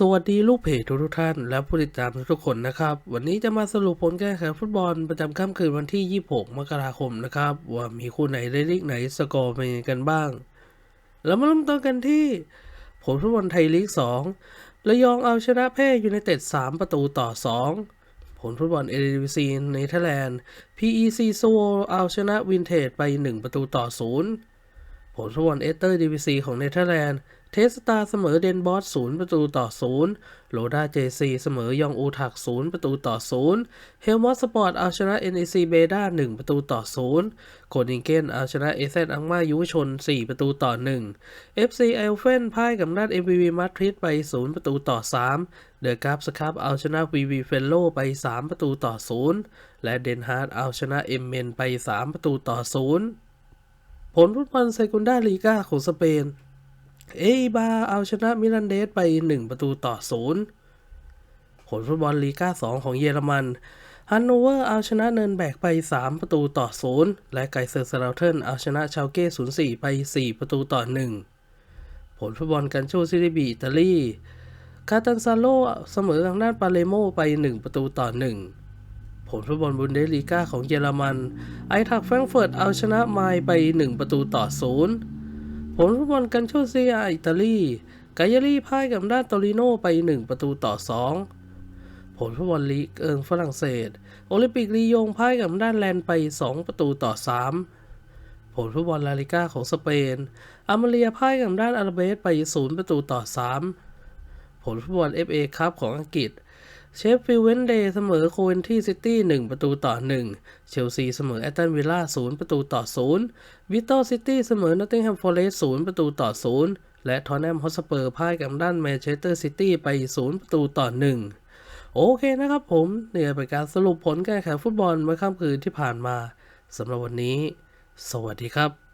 สวัสดีลูกเพจทุกท่านและผู้ติดตามทุกคนนะครับ วันนี้จะมาสรุปผลการแข่งขันฟุตบอลประจำค่ำคืนวันที่ 26 มกราคมนะครับ ว่ามีคู่ไหนได้ลีกไหนสกอร์เป็นยังไงกันบ้าง แล้วมาเริ่มต้นกันที่ ผลฟุตบอลไทยลีก 2 ระยองเอาชนะแพร่ยูไนเต็ด 3 ประตูต่อ 2 ผลฟุตบอลเอเดวิซีเนเธอร์แลนด์ PEC โซโวเอาชนะวินเทจไป 1 ประตูต่อ 0 ผลฟุตบอลเอสเตอร์ดีวีซีของเนเธอร์แลนด์ เทสตาเสมอเดนบอสศูนย์ประตูต่อศูนย์โลดาเจซีเสมอยองอูทักศูนย์ประตูต่อศูนย์เฮลมอสสปอร์ตเอาชนะ NEC เบด้าหนึ่งประตูต่อศูนย์โคนิงเกนเอาชนะเอเซนอังมายุวชน 4 ประตูต่อ1 FC เอลเฟนพ่ายกับนัด MVV มาดริดไป0ประตูต่อ3เดอะกราฟสครับเอาชนะ VV เฟลโลไป 3 ประตูต่อ0และเดนฮาร์ดเอาชนะเอ็มเมนไป 3 ประตูต่อ0ผลฟุตบอลเซกุนดาลีกาของสเปน เอบาเอาชนะมิลันเดสไป 1 ประตูต่อ0ผลฟุตบอลลีกา2 ของเยอรมันฮันโนเวอร์เอาชนะเนินแบกไป 3 ประตูต่อ0และไกเซอร์สลาเทนเอาชนะชาวเก้04ไป 4 ประตูต่อ 1 ผลฟุตบอลกันโชซิริบีอิตาลีคาตันซาโลเสมอทางด้านปาเลโมไป 1 ประตูต่อ 1 ผลฟุตบอลบุนเดสลีกาของเยอรมัน ไอทักแฟรงเฟิร์ตเอาชนะไมล์ไป 1 ประตูต่อ 0 ผลฟุตบอลกันโชเซียอิตาลีกายารีพ่ายกับด้านโตริโนไป 1 ประตูต่อ 2 ผลฟุตบอลลีกเอิงฝรั่งเศส โอลิมปิกลียงพ่ายกับด้านแลนไป 2 ประตูต่อ 3 ผลฟุตบอลลาลิก้าของสเปนอามาเรียพ่ายกับด้านอาราเบสไป 0 ประตูต่อ 3 ผลฟุตบอล FA คัพของอังกฤษ เชฟฟิลเวนเดย์เสมอโคเวนที่ซิตี้1ประตูต่อ 1 เชลซีเสมอแอตตันวิลล่า0ประตูต่อ 0 วิตเตอร์ซิตี้เสมอนอตติงแฮมฟอร์เรสต์0ประตูต่อ 0 และทอนแนมฮอสเปอร์พ่ายกับด้านแมนเชสเตอร์ซิตี้ไป 0 ประตูต่อ 1 โอเคนะครับผมเนี่ยเป็นการสรุปผลการแข่งฟุตบอลเมื่อค่ำคืนที่ผ่านมาสำหรับวันนี้ สวัสดีครับ